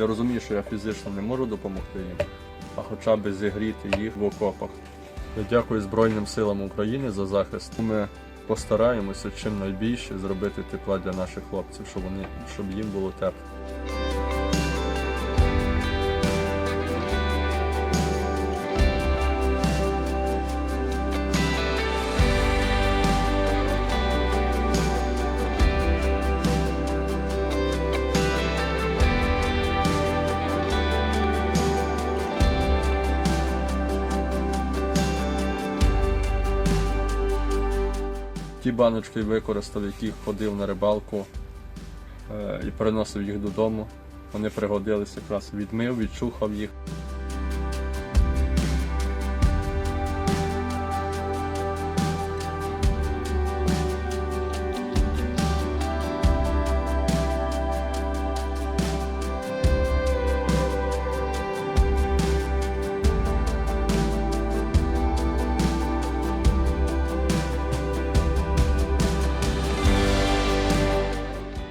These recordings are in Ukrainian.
Я розумію, що я фізично не можу допомогти їм, а хоча б зігріти їх в окопах. Я дякую Збройним силам України за захист. Ми постараємося чим найбільше зробити тепла для наших хлопців, щоб вони щоб їм було тепло. Ті баночки використав, які ходив на рибалку е, і приносив їх додому. Вони пригодились якраз відмив, відчухав їх.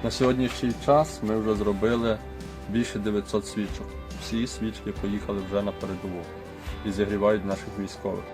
На сьогоднішній час ми вже зробили більше 900 свічок. Всі свічки поїхали вже на передову і зігрівають наших військових.